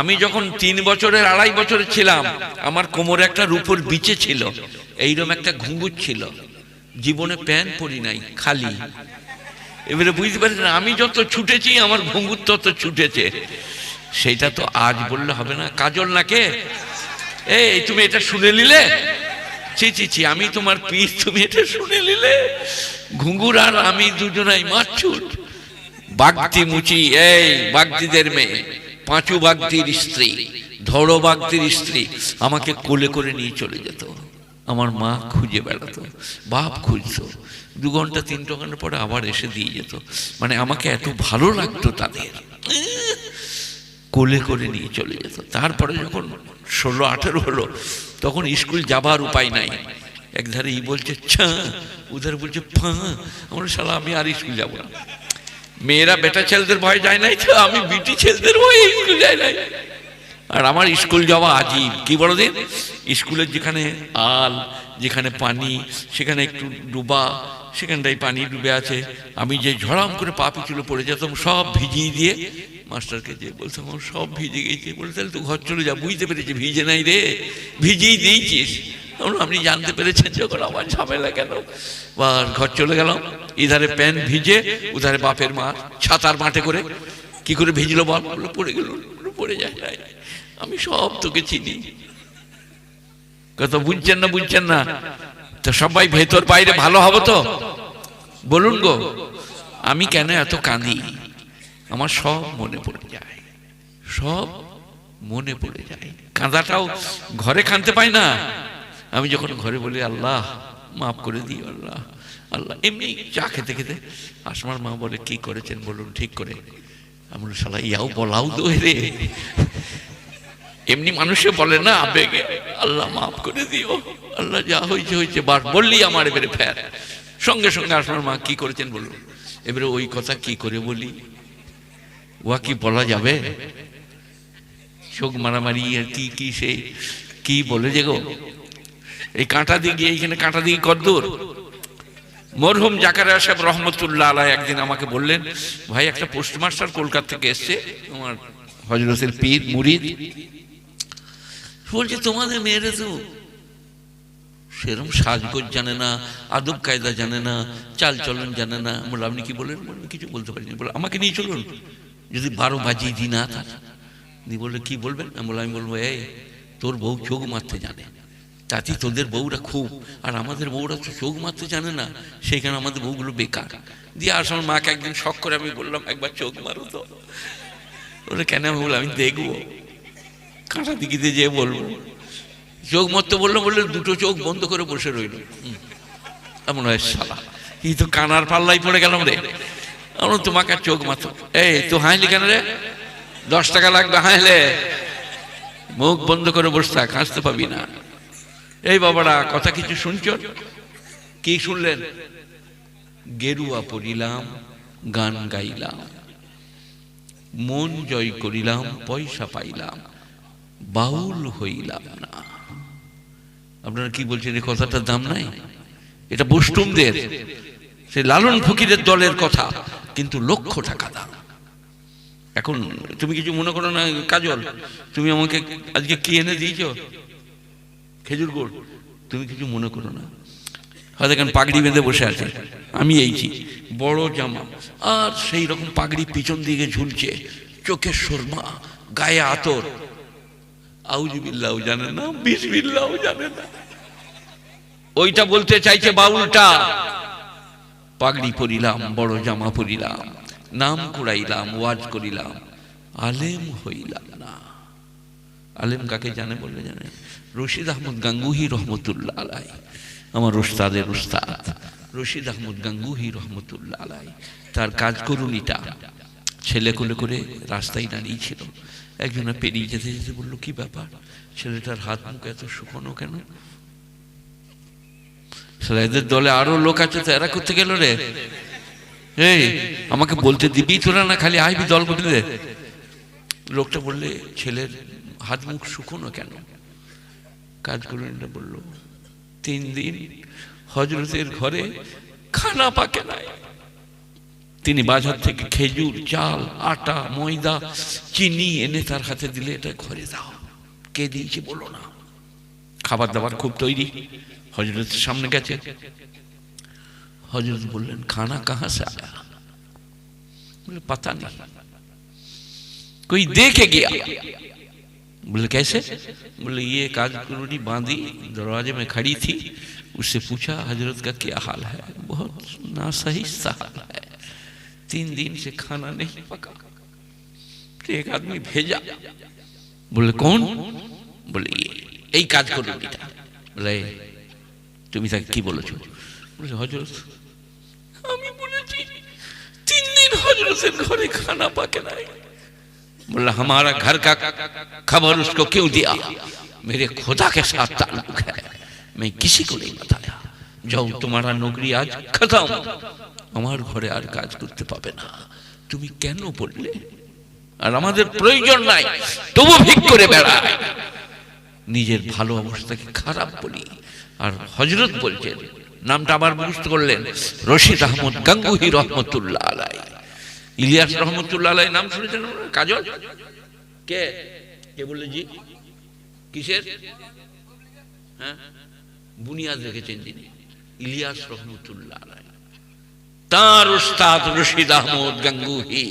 আমি যখন তিন বছরের, আড়াই বছরের ছিলাম, আমার কোমরে একটা রূপোর বিচে ছিল। এইরকম একটা ঘুঙ্গুর ছিল। জীবনে প্যান পরি নাই, খালি। এবারে বুঝতে পারছেন, আমি যত ছুটেছি, আমার ঘুঙ্গুর তত ছুটেছে। সেইটা তো আজ বললে হবে না। কাজল নাকে এই, তুমি এটা শুনে নিলে? ছি ছি ছি, আমি তোমার পিস তুমি এটা শুনে নিলে? ঘুঙ্গুর আর আমি দুজনাই মারছুট বাগদি মুচি, এই, বাগদিদের মেয়ে। পাঁচু বাগদির স্ত্রী ধরো বাগদির স্ত্রী আমাকে কোলে করে নিয়ে চলে যেত। আমার মা খুঁজে বেড়াতো, বাপ খুঁজতো। দু ঘণ্টা, তিন ঘণ্টা পরে আবার এসে দিয়ে যেত। মানে আমাকে এত ভালো লাগতো তাদের। কোলে করে নিয়ে চলে যেত। তারপরে যখন ষোলো, আঠেরো হলো, তখন স্কুল যাবার উপায় নাই। একধারে ই বলছে ছা উধার বলছে, ফা। আমরা শালা, আমি আর স্কুল যাব না। মেয়েরা বেটা ছেলেদের ভয় যায় নাই তো? আমি বিটি ছেলেদের ভয়ে স্কুল যাই নাই। আর আমার স্কুল যাওয়া আজীব। কি বলো দিন? স্কুলের যেখানে আল যেখানে পানি সেখানে একটু ডুবা সেখানটায় পানি ডুবে আছে। আমি যে ঝড়াম করে পা পিছলে পড়ে যেতাম সব ভিজিয়ে দিয়ে মাস্টারকে যে বলতাম আমার সব ভিজে গেছে। বলে তাহলে তো ঘর চলে যা বুঝতে পেরেছি ভিজে নাই রে। ভিজিয়ে দিয়েছিস। আপনি জানতে পেরেছেন যখন আমার ঝামেলা কেন? বা ঘর চলে গেলাম, ইধারে প্যান্ট ভিজে, উধারে বাপের মা ছাতার মাঠে করে কি করে ভিজলো বলল, পড়ে গেল পড়ে যায়। আমি সব তোকে চিনি। কত বুঝছেন না বুঝছেন না? তো সবাই ভেতর বাইরে ভালো হবে তো? বলুন গো, আমি কেন এত কাঁদি? আমার সব মনে পড়ে যায়, সব মনে পড়ে যায়। কাঁদাটাও ঘরে কাঁদতে পাই না। আমি যখন ঘরে বলি, আল্লাহ, মাফ করে দিই আল্লাহ আল্লাহ। এমনি চা খেতে খেতে আসমার মা বলে, কি করেছেন বলুন, ঠিক করে। আমরা শালা, ইয়াও বলাও দো রে এমনি মানুষে বলে না, আবেগে, আল্লাহ, মাফ করে দিও। আল্লাহ, যা হয়েছে হয়েছে বার বললি আমার এবারে ফের। সঙ্গে সঙ্গে আসমার মা, কি করেছেন বলুন? এবারে ওই কথা, কি করে বলি? উহা কি বলা যাবে? চোখ মারামারি, আর কি কি সে, কি বলে যে গো? এই কাঁটা দিয়ে গিয়ে এইখানে কাঁটা দিয়ে কদ্দূর মরহুম জাকারিয়া সাহেব রহমতুল্লাহ আলাই একদিন আমাকে বললেন, ভাই, একটা পোস্টমাস্টার কলকাতা থেকে এসছে আমার হজরতের পীর মুরিদ। বলছে, তোমাদের মেয়েরা তো সেরকম সাজগোজ জানে না, আদব কায়দা জানে না, চাল চলন জানে না। বলে আপনি কি বলেন? কিছু বলতে পারিনি। বলে আমাকে নিয়ে চলুন, যদি বারো বাজিয়ে দিই না তার বললে কি বলবেন? আমি বললাম, আমি বলব, এই তোর বউ চোখ মারতে জানে। তাতে তোদের বউরা খুব। আর আমাদের বউরা তো চোখ মারতে জানে না, সেইখানে আমাদের বউগুলো বেকার। দিয়ে আসল মাকে একদিন শখ করে আমি বললাম, একবার চোখ মারো তো। বলে, কেন? আমি বললাম, আমি দেখব। কাঁটা দিকিতে যেয়ে বলব। চোখ মারতে বলল, বললে, দুটো চোখ বন্ধ করে বসে রইল। এমন হয় শালা। এই তো কানার পাল্লাই পড়ে গেলাম রে। আমরা তোমাকে আর চোখ মারতো এই, তো হাইলি কেন রে? দশ টাকা লাগবে, হাইলে। মুখ বন্ধ করে বসে থাক পাবি না। এই বাবারা, কথা কিছু শুনছ? কি শুনলেন? গেরুয়া পড়িলাম, গান গাইলাম, মন জয় করিলাম, পয়সা পাইলাম, বাউল হইলাম না। আপনারা কি বলছেন, এই কথাটার দাম নাই? এটা বস্টুমদের সে লালন ফকিরের দলের কথা, কিন্তু লক্ষ টাকা দাম এখন তুমি কিছু মনে করো না, কাজল, তুমি আমাকে আজকে কি এনে দিয়েছ? খেজুর গুড়। তুমি কিছু মনে করো না। হয়তো এখন পাগড়ি বেঁধে বসে আছে। আমি এইছি বড় জামা, আর সেই রকম পাগড়ি পিছন দিকে ঝুলছে। চোখে সুরমা, গায়ে আতর। আউজবিল্লাও জানে না বিসমিল্লাও জানে না। ওইটা বলতে চাইছে বাউলটা। পাগড়ি পরিলাম, বড় জামা পরিলাম, নাম কুড়াইলাম, ওয়াজ করিলাম। আলেম হইলাম না। আলেম কাকে জানে বললে জানে রশিদ আহমদ গাঙ্গুহি রহমতুল্লাহ আলাই। আমার উস্তাদের উস্তাদ। রশিদ আহমদ গাঙ্গুহি রহমতুল্লাহ আলাই। তার কাজ করুনিটা ছেলে কোলে করে রাস্তায় দাঁড়িয়ে ছিল। একজনে পেরিয়ে যেতে যেতে বলল, কি ব্যাপার? ছেলেটার হাত মুখ এত শুকনো কেন? এদের দলে আরও লোক আছে তো, এরা করতে গেল রে? এই, আমাকে বলতে দিবি তোরা না, খালি আইবি দল বদলে লোকটা বললে, ছেলের হাত মুখ শুকনো কেন? কাজ করুন এটা বলল, তিন দিন হজরতের ঘরে খানা পাকে নাই। তিনি বাজার থেকে খেজুর, চাল, আটা, ময়দা চিনি এনে তার হাতে দিলে, এটা ঘরে দাও। কে দিয়েছে বলো না। খাবার দাবার খুব তৈরি হজরতের সামনে গেছে। হজরত বললেন, খানা কাহা সে পাতা নেই। কই, দেখে গিয়া बोले कैसे बोले ये काज करोड़ी बांधी दरवाजे में खड़ी थी उससे पूछा हजरत का क्या हाल है बहुत ना सही सा हाल है तीन दिन से खाना नहीं पका तो एक आदमी भेजा बोले कौन बोले ये এই কাজ করো এটা বলে তুমি তাকে কি বলেছো বলে হজরত আমি বলেছি তিন দিন हजरत घरे खाना पाके नहीं बोला हमारा घर का खबर उसको क्यों दिया मेरे खुदा के साथ ताल्लुक है मैं किसी को नहीं बताया जाओ तुम्हारा नौकरी आज खत्म আমার ঘরে আর কাজ করতে পাবে না তুমি কেন বললে আর আমাদের প্রয়োজন নাই তবু ভিক করে বেড়ায় নিজের ভালো অবস্থাকে খারাপ বলি আর হজরত বলছেন নামটা আবার মুখস্থ করলেন রশিদ আহমদ গাঙ্গুহি রহমতুল্লাহ আলাই ইলিয়াস রহমতুল্লাহ নাম শুনেছেন কাজল? কে? কে বললে জি? কিসের? হ্যাঁ? বুনিয়াদ রেখেছেন যিনি। ইলিয়াস রহমতুল্লাহ তার উস্তাদ রশিদ আহমদ গাঙ্গুহি।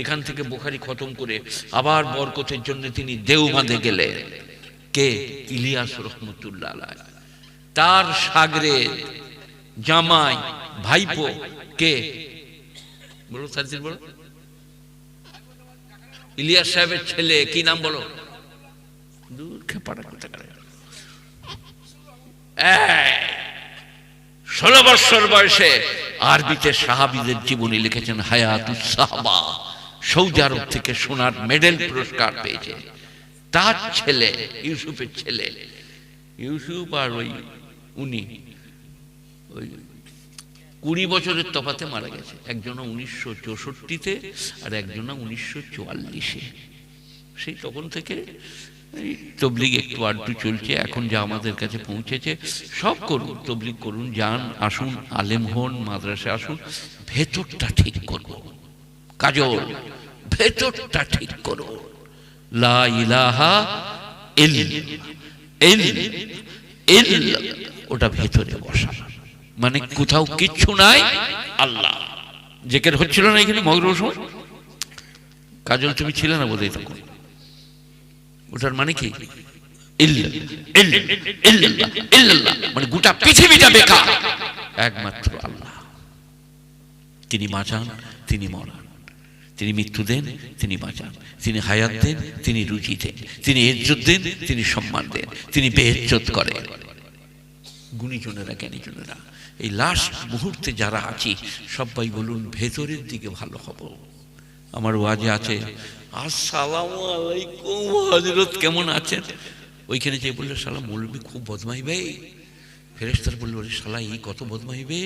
এখান থেকে বোখারি খতম করে আবার বরকতের জন্য তিনি দেওবাঁধে গেলেন। কে? ইলিয়াস রহমতুল্লাহ তার সাগরে জামাই ভাইপো কে? বলো বলো ইলিয়াস সাহেবের ছেলে, কি নাম বলো? দূর খেপাটা করতে পারে ষোলো বৎসর বয়সে আরবিতে সাহাবিদের জীবনী লিখেছেন হায়াতুস সাহাবা। সৌদি আরব থেকে সোনার মেডেল পুরস্কার পেয়েছে। তার ছেলে, ইউসুফের ছেলে। ইউসুফ আর ওই উনি, ওই কুড়ি বছরের তফাতে মারা গেছে। একজনা উনিশশো চৌষট্টিতে আর একজন উনিশশো চুয়াল্লিশে। সেই তখন থেকে এই তবলিগ একটু আড্ডু চলছে, এখন যা আমাদের কাছে পৌঁছেছে, সব করুন, তবলিগ করুন, যান, আসুন, আলেম হন, মাদ্রাসে আসুন, ভেতরটা ঠিক করুন কাজল, ভেতরটা ঠিক করুন লা ইলাহা ইল ইল ওটা ভেতরে বসা। মানে কোথাও কিচ্ছু নাই, আল্লাহ। জেকের হচ্ছিল না এখানে মগর সময় কাজল তুমি ছিলে না বোধহয় তখন? ওটার মানে কি। মানে গোটা পৃথিবীটা বেকার। একমাত্র আল্লাহ। তিনি বাঁচান, তিনি মরান। তিনি মৃত্যু দেন, তিনি বাঁচান। তিনি হায়াত দেন, তিনি রুচি দেন। তিনি ইজ্জত দেন, তিনি সম্মান দেন। তিনি বেজ্জত করেন। গুণীজনেরা জ্ঞানীজনেরা এই লাস্ট মুহূর্তে যারা আছি, সবাই বলুন ভেতরের দিকে ভালো হব। আমার ওয়াজে আছে, আসসালামু আলাইকুম হজরত কেমন আছেন? ওইখানে যে বলল সালাম মৌলবি খুব বদমাই ভাই ফেরেস্তার বলল রে শালা, এই কত বদমাই বে?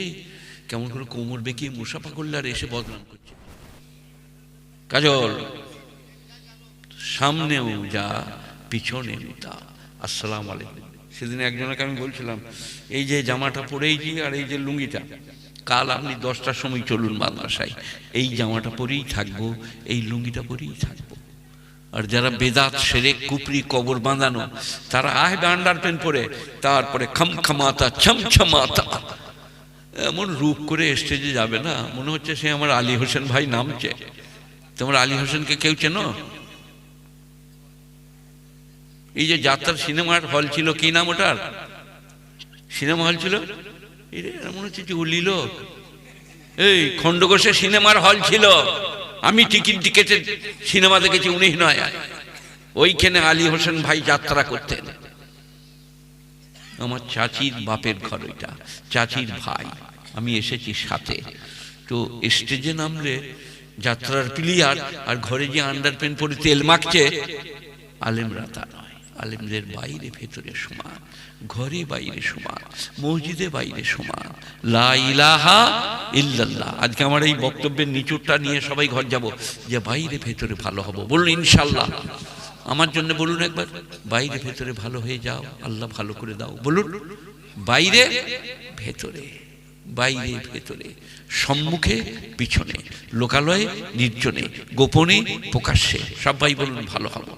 কেমন করে কোমর বেঁকিয়ে মুসাফা করলে আর এসে বদনাম করছে? কাজল, সামনেও যা, পিছনেও তা। আসসালাম আলাইকুম। সেদিন একজনকে আমি বলছিলাম, এই যে জামাটা পরেইছি আর এই যে লুঙ্গিটা? কাল আপনি দশটার সময় চলুন মাদ্রাসায়। এই জামাটা পরেই থাকব, এই লুঙ্গিটা পরেই থাকব। আর যারা বেদাত সেরে কুপরি, কবর বাঁধানো, তারা আহবে আন্ডার প্যান্ট পরে, তারপরে খাম খামাতা, ছম ছমাতা। এমন রূপ করে স্টেজে যাবে না। মনে হচ্ছে সে আমার আলী হোসেন ভাই নামছে। তোমার আলী হোসেনকে কেউ চেনো? এই যে যাত্রার সিনেমার হল ছিল, কি নাম ওটার? সিনেমা হল ছিল? মনে হচ্ছে যে উলি লোক। এই খন্ডঘোষে সিনেমার হল ছিল। আমি টিকিট টিকেটে সিনেমা দেখেছি উনি নয়। ওইখানে আলী হোসেন ভাই যাত্রা করতেন। আমার চাচির বাপের ঘর ওইটা, চাচির ভাই। আমি এসেছি সাথে। তো স্টেজে নামলে যাত্রার প্লেয়ার আর ঘরে যে আন্ডার প্যান্ট পরে তেল মাখছে আলেমরা তা নয় আলেমদের বাইরে ভেতরে সমান ঘরে বাইরে সমান মসজিদে বাইরে সমান আজকে আমার এই বক্তব্যের নিচুরটা নিয়ে সবাই ঘর যাব, যে বাইরে ভেতরে ভালো হব। বলুন ইনশাল্লাহ আমার জন্য বলুন একবার, বাইরে ভেতরে ভালো হয়ে যাও, আল্লাহ ভালো করে দাও। বলুন, বাইরে ভেতরে বাইরে ভেতরে, সম্মুখে, পিছনে, লোকালয়ে, নির্জনে, গোপনে, প্রকাশ্যে, সবাই বলুন ভালো হবে।